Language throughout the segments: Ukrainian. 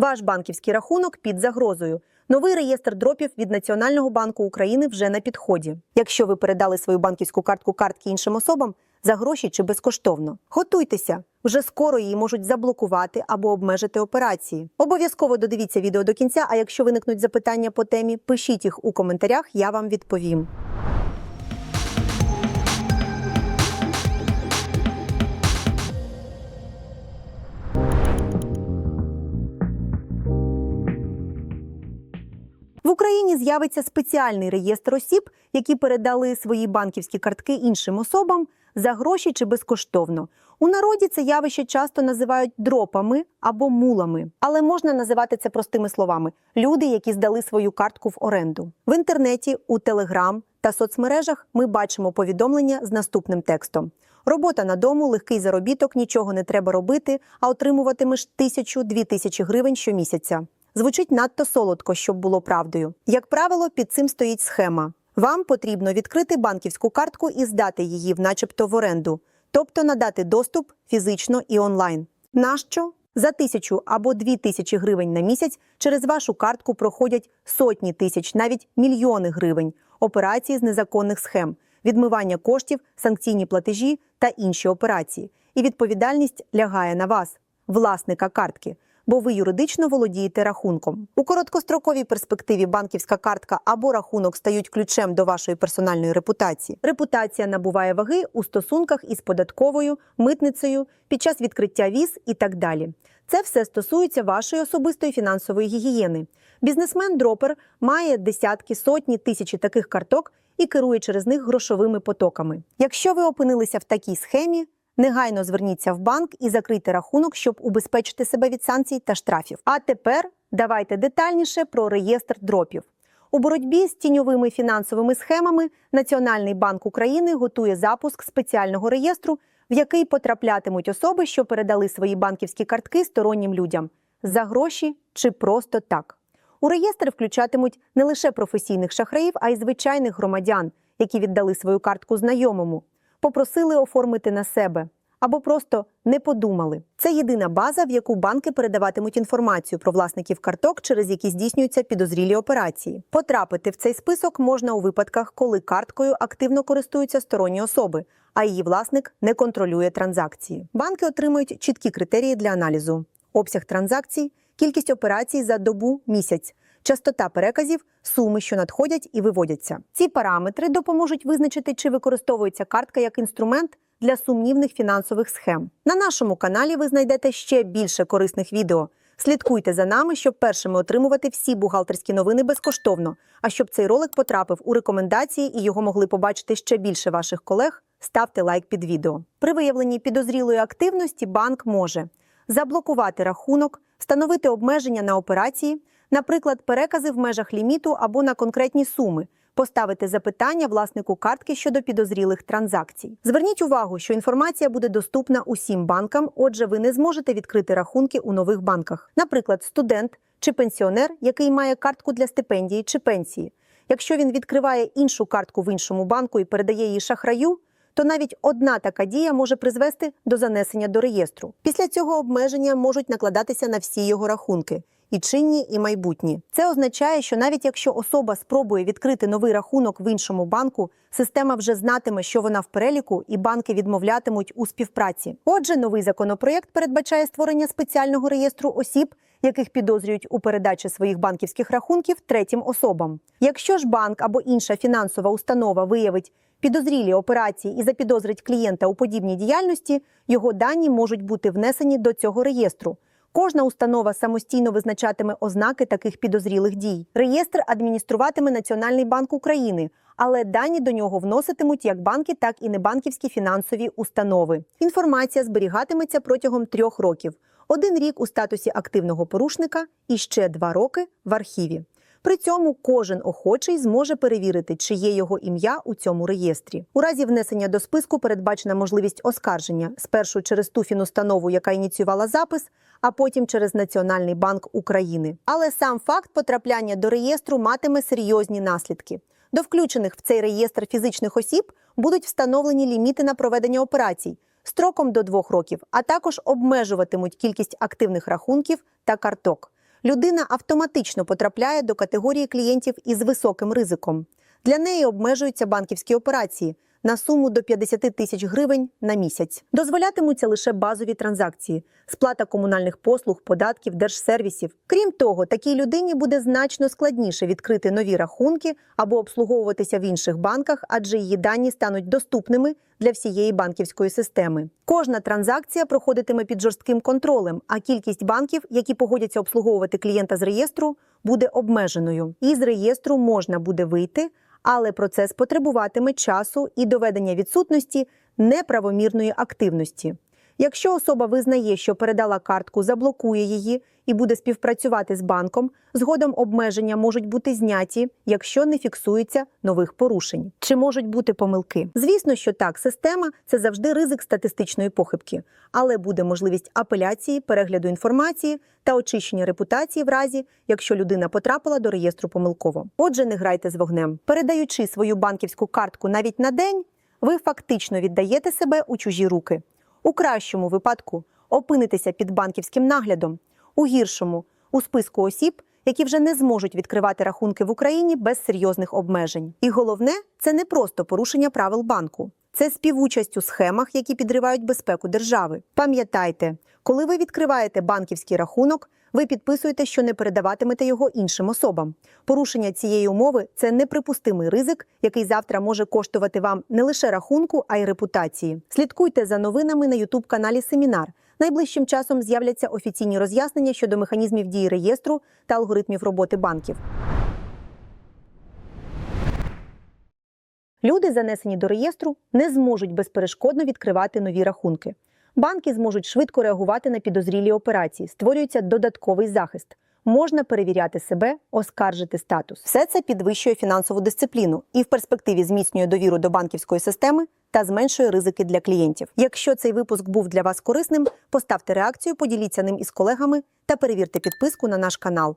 Ваш банківський рахунок під загрозою. Новий реєстр дропів від Національного банку України вже на підході. Якщо ви передали свою банківську картку картки іншим особам за гроші чи безкоштовно, готуйтеся. Вже скоро її можуть заблокувати або обмежити операції. Обов'язково додивіться відео до кінця. А якщо виникнуть запитання по темі, пишіть їх у коментарях, я вам відповім. В Україні з'явиться спеціальний реєстр осіб, які передали свої банківські картки іншим особам за гроші чи безкоштовно. У народі це явище часто називають дропами або мулами, але можна називати це простими словами: люди, які здали свою картку в оренду. В інтернеті, у Телеграм та соцмережах ми бачимо повідомлення з наступним текстом. Робота на дому, легкий заробіток, нічого не треба робити, а отримуватимеш тисячу-дві тисячі гривень щомісяця. Звучить надто солодко, щоб було правдою. Як правило, під цим стоїть схема. Вам потрібно відкрити банківську картку і здати її, начебто в оренду, тобто надати доступ фізично і онлайн. Нащо? За тисячу або дві тисячі гривень на місяць через вашу картку проходять сотні тисяч, навіть мільйони гривень, операції з незаконних схем, відмивання коштів, санкційні платежі та інші операції. І відповідальність лягає на вас, власника картки бо ви юридично володієте рахунком. У короткостроковій перспективі банківська картка або рахунок стають ключем до вашої персональної репутації. Репутація набуває ваги у стосунках із податковою, митницею, під час відкриття віз і так далі. Це все стосується вашої особистої фінансової гігієни. Бізнесмен-дропер має десятки, сотні, тисячі таких карток і керує через них грошовими потоками. Якщо ви опинилися в такій схемі, Негайно зверніться в банк і закрийте рахунок, щоб убезпечити себе від санкцій та штрафів. А тепер давайте детальніше про реєстр дропів. У боротьбі з тіньовими фінансовими схемами Національний банк України готує запуск спеціального реєстру, в який потраплятимуть особи, що передали свої банківські картки стороннім людям за гроші чи просто так. У реєстр включатимуть не лише професійних шахраїв, а й звичайних громадян, які віддали свою картку знайомому попросили оформити на себе або просто не подумали. Це єдина база, в яку банки передаватимуть інформацію про власників карток, через які здійснюються підозрілі операції. Потрапити в цей список можна у випадках, коли карткою активно користуються сторонні особи, а її власник не контролює транзакції. Банки отримують чіткі критерії для аналізу: обсяг транзакцій, кількість операцій за добу місяць частота переказів, суми, що надходять і виводяться. Ці параметри допоможуть визначити, чи використовується картка як інструмент для сумнівних фінансових схем. На нашому каналі ви знайдете ще більше корисних відео. Слідкуйте за нами, щоб першими отримувати всі бухгалтерські новини безкоштовно. А щоб цей ролик потрапив у рекомендації і його могли побачити ще більше ваших колег, ставте лайк під відео. При виявленні підозрілої активності банк може заблокувати рахунок, встановити обмеження на операції, наприклад, перекази в межах ліміту або на конкретні суми. Поставити запитання власнику картки щодо підозрілих транзакцій. Зверніть увагу, що інформація буде доступна усім банкам, отже, ви не зможете відкрити рахунки у нових банках. Наприклад, студент чи пенсіонер, який має картку для стипендії чи пенсії. Якщо він відкриває іншу картку в іншому банку і передає її шахраю, то навіть одна така дія може призвести до занесення до реєстру. Після цього обмеження можуть накладатися на всі його рахунки і чинні, і майбутні. Це означає, що навіть якщо особа спробує відкрити новий рахунок в іншому банку, система вже знатиме, що вона в переліку, і банки відмовлятимуть у співпраці. Отже, новий законопроєкт передбачає створення спеціального реєстру осіб. Яких підозрюють у передачі своїх банківських рахунків третім особам. Якщо ж банк або інша фінансова установа виявить підозрілі операції і запідозрить клієнта у подібній діяльності, його дані можуть бути внесені до цього реєстру. Кожна установа самостійно визначатиме ознаки таких підозрілих дій. Реєстр адмініструватиме Національний банк України, але дані до нього вноситимуть як банки, так і небанківські фінансові установи. Інформація зберігатиметься протягом трьох років: один рік у статусі активного порушника і ще два роки в архіві. При цьому кожен охочий зможе перевірити, чи є його ім'я у цьому реєстрі. У разі внесення до списку передбачена можливість оскарження спершу через ту фінустанову, яка ініціювала запис, а потім через Національний банк України. Але сам факт потрапляння до реєстру матиме серйозні наслідки. До включених в цей реєстр фізичних осіб будуть встановлені ліміти на проведення операцій строком до двох років, а також обмежуватимуть кількість активних рахунків та карток. Людина автоматично потрапляє до категорії клієнтів із високим ризиком. Для неї обмежуються банківські операції на суму до 50 тисяч гривень на місяць. Дозволятимуться лише базові транзакції, сплата комунальних послуг, податків, держсервісів. Крім того, такій людині буде значно складніше відкрити нові рахунки або обслуговуватися в інших банках, адже її дані стануть доступними для всієї банківської системи. Кожна транзакція проходитиме під жорстким контролем, а кількість банків, які погодяться обслуговувати клієнта з реєстру, буде обмеженою. Із реєстру можна буде вийти, але процес потребуватиме часу і доведення відсутності неправомірної активності. Якщо особа визнає, що передала картку, заблокує її і буде співпрацювати з банком, згодом обмеження можуть бути зняті, якщо не фіксується нових порушень. Чи можуть бути помилки? Звісно, що так, система це завжди ризик статистичної похибки, але буде можливість апеляції, перегляду інформації та очищення репутації в разі, якщо людина потрапила до реєстру помилково. Отже, не грайте з вогнем, передаючи свою банківську картку навіть на день, ви фактично віддаєте себе у чужі руки. У кращому випадку опинитися під банківським наглядом, у гіршому у списку осіб, які вже не зможуть відкривати рахунки в Україні без серйозних обмежень. І головне, це не просто порушення правил банку, це співучасть у схемах, які підривають безпеку держави. Пам'ятайте, коли ви відкриваєте банківський рахунок, ви підписуєте, що не передаватимете його іншим особам. Порушення цієї умови це неприпустимий ризик, який завтра може коштувати вам не лише рахунку, а й репутації. Слідкуйте за новинами на youtube каналі Семінар. Найближчим часом з'являться офіційні роз'яснення щодо механізмів дії реєстру та алгоритмів роботи банків. Люди, занесені до реєстру, не зможуть безперешкодно відкривати нові рахунки. Банки зможуть швидко реагувати на підозрілі операції, створюється додатковий захист. Можна перевіряти себе, оскаржити статус. Все це підвищує фінансову дисципліну і в перспективі зміцнює довіру до банківської системи та зменшує ризики для клієнтів. Якщо цей випуск був для вас корисним, поставте реакцію, поділіться ним із колегами та перевірте підписку на наш канал.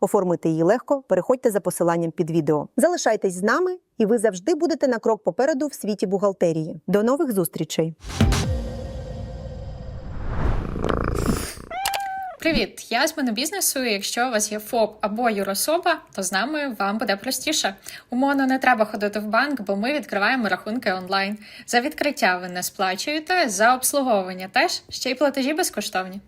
Оформити її легко, переходьте за посиланням під відео. Залишайтесь з нами, і ви завжди будете на крок попереду в світі бухгалтерії. До нових зустрічей! Привіт, я з монобізнесу. і Якщо у вас є ФОП або юрособа, то з нами вам буде простіше. Умовно не треба ходити в банк, бо ми відкриваємо рахунки онлайн. За відкриття ви не сплачуєте, за обслуговування теж ще й платежі безкоштовні.